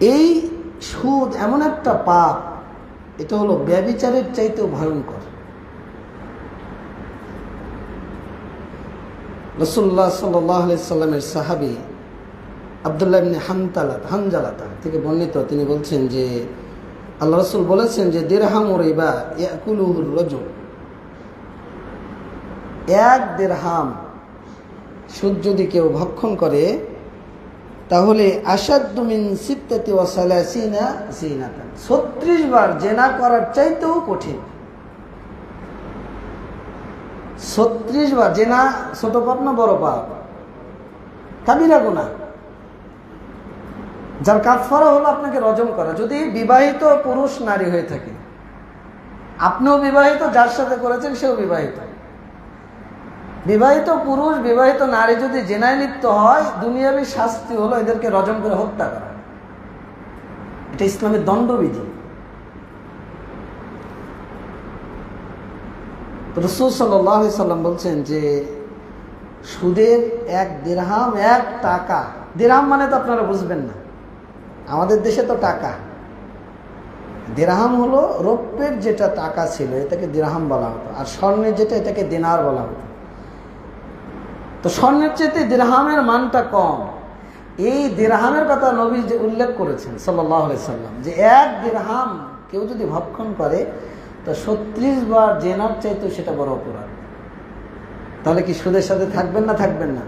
এই সুদ এমন একটা পাপ, এটা হলো ব্যবিচারের চাইতেও ভয়ঙ্কর। রসুল্লাহ সাল্লামের সাহাবি আবদুল্লাহ ইবনে হানতালাত হানজালাতা থেকে বর্ণিত, তিনি বলছেন যে, আল্লাহ রসুল বলেছেন যে দেড়হাম রিবা ইয়াকুলুহুর রজুল এক দেড়হাম সুদ যদি কেউ ভক্ষণ করে তাহলে আসাদুমিন সিত্তাতি ও সালাসিনা জিনাতান। ছত্রিশ বার জেনা করার চাইতেও কঠিন। ছত্রিশ বার জেনা, ছোট পাপ না বড় পাপ? কাবিরা গুণা যার কাফারা হলো আপনাকে রজম করা। যদি বিবাহিত পুরুষ নারী হয়ে থাকে, আপনিও বিবাহিত, যার সাথে করেছেন সেও বিবাহিত। বিবাহিত পুরুষ, বিবাহিত নারী যদি জেনায় লিপ্ত হয়, দুনিয়াবী শাস্তি হলো এদেরকে রজম করে হত্যা করা। এটা ইসলামের দণ্ডবিধি। রসুল সাল্লাম বলছেন যে, সুদের এক দেড়হাম এক টাকা। দেড়হাম মানে তো আপনারা বুঝবেন না। আমাদের দেশে তো টাকা। দেড়হাম হলো রৌপ্যের যেটা টাকা ছিল, এটাকে দেড়হাম বলা হতো। আর স্বর্ণের যেটা, এটাকে দেনার বলা হতো। তো স্বর্ণের চেয়ে দেড়হামের মানটা কম। এই দেড়হামের কথা নবী যে উল্লেখ করেছেন সাল্লাম, যে এক দেড়হাম কেউ যদি ভক্ষণ করে, তো ছত্রিশ বার জেনার চাইতেও সেটা বড় অপরাধ। তাহলে কি সুদের সাথে থাকবেন না থাকবেন না?